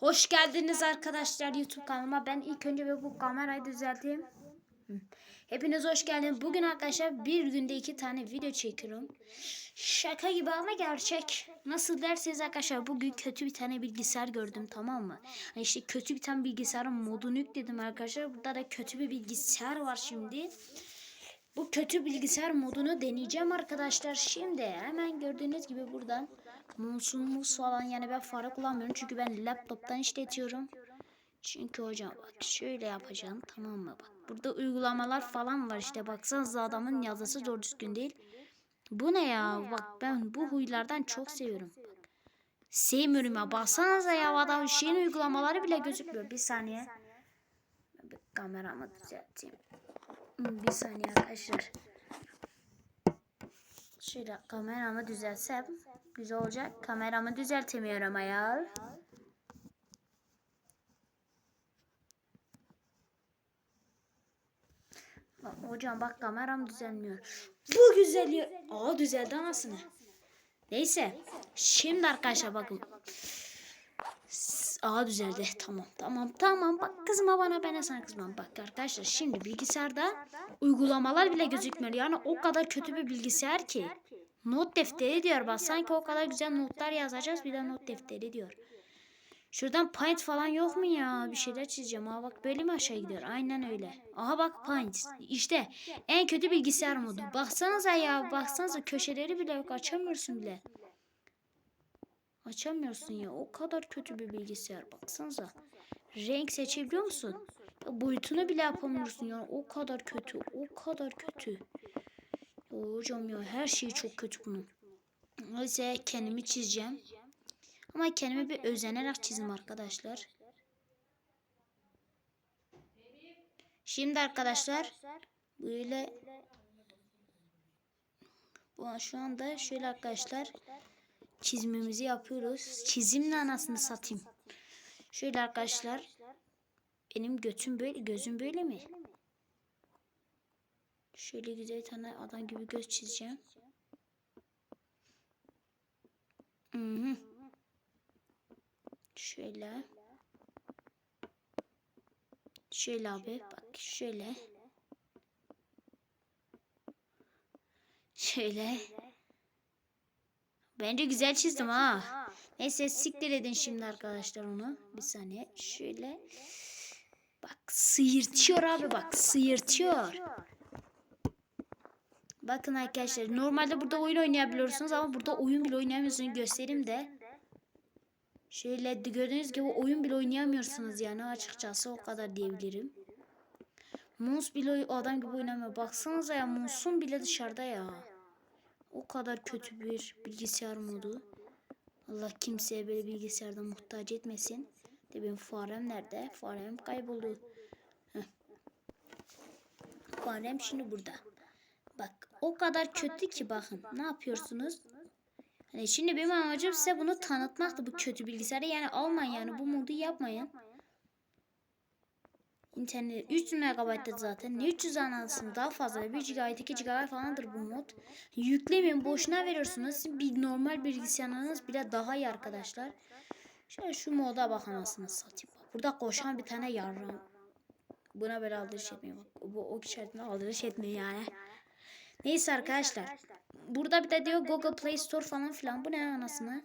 Hoş geldiniz arkadaşlar YouTube kanalıma. Ben ilk önce ve bu kamerayı düzelteyim. Hepiniz hoş geldiniz. Bugün arkadaşlar bir günde iki tane video çekiyorum. Şaka gibi ama gerçek. Nasıl derseniz arkadaşlar bugün kötü bir tane bilgisayar gördüm tamam mı? Hani işte kötü bir tane bilgisayarın modunu yükledim arkadaşlar. Burada da kötü bir bilgisayar var şimdi. Bu kötü bilgisayar modunu deneyeceğim arkadaşlar. Şimdi hemen gördüğünüz gibi buradan mouse'umuz falan yani ben fare kullanmıyorum. Çünkü ben laptoptan işletiyorum. Çünkü hocam bak şöyle yapacağım tamam mı? Bak burada uygulamalar falan var işte baksanıza adamın yazısı doğru düzgün değil. Bu ne ya? Bak ben bu huylardan çok seviyorum. Bak. Sevmiyorum ya. Baksanıza ya adam şeyin uygulamaları bile gözükmüyor. Bir saniye. Bir kameramı düzelteyim. Bir saniye arkadaşlar. Şöyle kameramı düzeltsem güzel olacak. Kameramı düzeltemiyorum ayol. Hocam bak kameram düzelmiyor. Bu güzeliyor. Aa düzeldi anasını. Neyse. Şimdi arkadaşlar bakın. Aa düzeldi. Tamam tamam tamam. Bak kızma bana ben sana kızmam. Bak arkadaşlar şimdi bilgisayarda uygulamalar bile gözükmüyor. Yani o kadar kötü bir bilgisayar ki. Not defteri diyor. Bak sanki o kadar güzel notlar yazacağız. Bir de not defteri diyor. Şuradan paint falan yok mu ya? Bir şeyler çizeceğim. Aha bak böyle mi aşağı gidiyor? Aynen öyle. Aha bak paint. İşte en kötü bilgisayar modu. Baksanıza ya. Baksanıza köşeleri bile yok. Açamıyorsun bile. Açamıyorsun ya. O kadar kötü bir bilgisayar. Baksanıza. Renk seçebiliyor musun? Ya boyutunu bile yapamıyorsun ya. O kadar kötü. O kadar kötü. Ya hocam ya her şey çok kötü bunun. Neyse kendimi çizeceğim. Ama kendimi bir özenerek çizim arkadaşlar. Şimdi arkadaşlar böyle şu anda şöyle arkadaşlar çizimimizi yapıyoruz. Çizimle anasını satayım. Şöyle arkadaşlar benim götüm böyle gözüm böyle mi? Şöyle güzel tane adam gibi göz çizeceğim. Hı hı. Şöyle. Şöyle abi bak şöyle. Şöyle. Bence güzel çizdim ha. Neyse siktir edin şimdi arkadaşlar onu. Bir saniye. Şöyle. Bak sıyırtıyor abi bak sıyırtıyor. Bakın arkadaşlar normalde burada oyun oynayabiliyorsunuz ama burada oyun bile oynayamıyorsunuz göstereyim de. Şöyle gördüğünüz gibi oyun bile oynayamıyorsunuz yani açıkçası o kadar diyebilirim. Mouse bile adam gibi oynamıyor. Baksanıza ya mouse'un bile dışarıda ya. O kadar kötü bir bilgisayar modu. Allah kimseye böyle bilgisayarda muhtaç etmesin. De benim farem nerede? Farem kayboldu. Heh. Farem şimdi burada. Bak o kadar kötü ki bakın. Ne yapıyorsunuz? Hani şimdi benim amacım size bunu tanıtmaktı bu kötü bilgisayarı. Yani almayın yani bu modu yapmayın. İnternet 300 MB'da zaten. Ne 300 anasını daha fazla. 1 GB 2 GB falandır bu mod. Yüklemeyin boşuna veriyorsunuz. Bir normal bilgisayarınız bile daha iyi arkadaşlar. Şöyle şu moda bakın anasını satayım. Bak, Burada koşan bir tane yarram. Buna böyle aldırış etmiyor. Bak, bu o işaretine aldırış etmiyor yani. Neyse arkadaşlar. Burada bir de diyor Google Play Store falan filan. Bu ne anasını?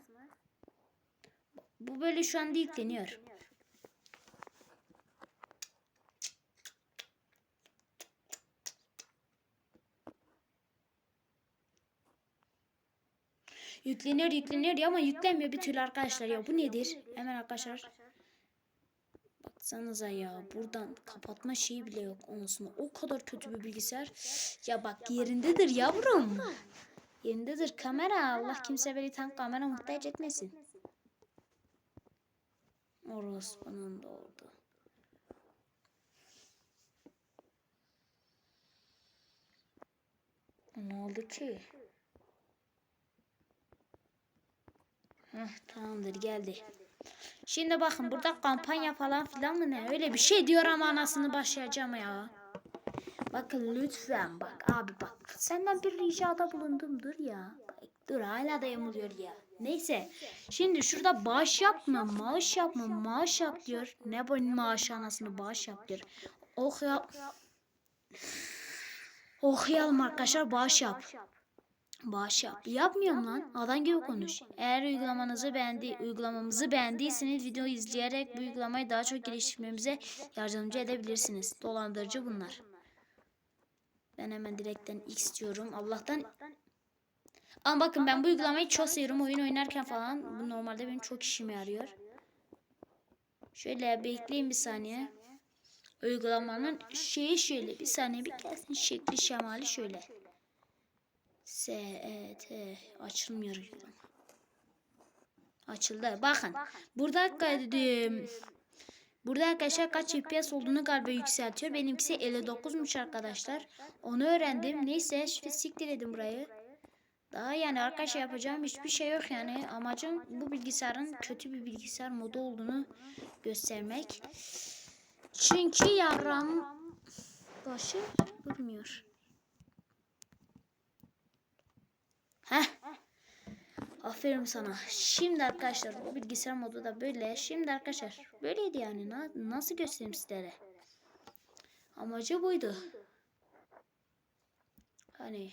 Bu böyle şu anda yükleniyor. Yükleniyor yükleniyor ya ama yüklenmiyor bir türlü arkadaşlar ya bu nedir? Hemen arkadaşlar. Baksanıza ya buradan kapatma şeyi bile yok onusunu. O kadar kötü bir bilgisayar. Ya bak yerindedir yavrum. Yerindedir kamera. Allah kimse beni tam kamera muhtaç etmesin. Orospu'nun da oldu. Ne oldu ki? Heh, tamamdır geldi. Şimdi bakın burada kampanya falan filan mı ne? Öyle bir şey diyor ama anasını başlayacağım ya. Bakın lütfen bak abi bak. Senden bir ricada bulundum dur ya. Bak, dur hala da yamuluyor ya. Neyse. Şimdi şurada bağış yapma, maaş yapma, maaş yap diyor. Ne bu maaş anasını bağış yap diyor. Oh ya. Okuyalım arkadaşlar bağış yap. Bağış yap. Yapmıyorum lan. Adam gibi konuş. Eğer uygulamanızı beğendi, uygulamamızı beğendiyseniz video izleyerek bu uygulamayı daha çok geliştirmemize yardımcı edebilirsiniz. Dolandırıcı bunlar. Ben hemen direkten X diyorum. Allah'tan ama bakın ben bu uygulamayı çok seviyorum. Oyun oynarken falan bu normalde benim çok işime yarıyor. Şöyle bekleyin bir saniye. Uygulamanın şeyi şöyle bir saniye bir gelsin şekli şemali şöyle. S E T açılmıyor uygulama. Açıldı. Bakın. Burada kaydedim. Burada arkadaşlar kaç FPS olduğunu galiba yükseltiyor. Benimkisi 59'muş arkadaşlar. Onu öğrendim. Neyse siktir edin burayı. Daha yani arkadaşlar yapacağım hiçbir şey yok yani. Amacım bu bilgisayarın kötü bir bilgisayar modu olduğunu göstermek. Çünkü yaram başı durmuyor. Heh. Aferin sana. Şimdi arkadaşlar bu bilgisayar modu da böyle. Şimdi arkadaşlar böyleydi yani. Na- nasıl göstereyim sizlere? Amacı buydu. Hani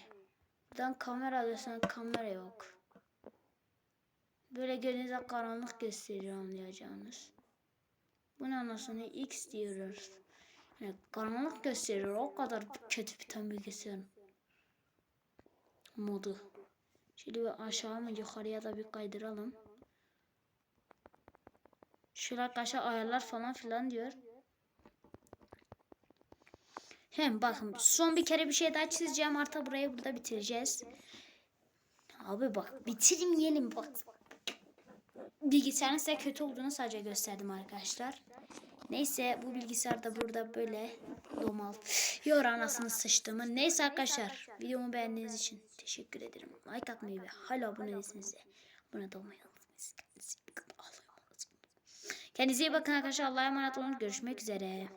buradan kamera alırsan kamera yok. Böyle gözünüze karanlık gösteriyor anlayacağınız. Bu ne anasını X diyoruz. Yani karanlık gösteriyor. O kadar kötü bir tane bilgisayar modu. Şöyle bir aşağı mı yukarıya da bir kaydıralım. Şöyle arkadaşlar ayarlar falan filan diyor. Hem bakın son bir kere bir şey daha çizeceğim artık burayı burada bitireceğiz. Abi bak bitirmeyelim bak. Bilgisayarın size kötü olduğunu sadece gösterdim arkadaşlar. Neyse bu bilgisayar da burada böyle domal. Yor anasını sıçtığımı. Neyse arkadaşlar videomu beğendiğiniz için teşekkür ederim. Like atmayı ve hala abone değilseniz de abone olmayı unutmayın. Kendinize iyi bakın. Arkadaşlar. Allah'a emanet olun. Görüşmek üzere.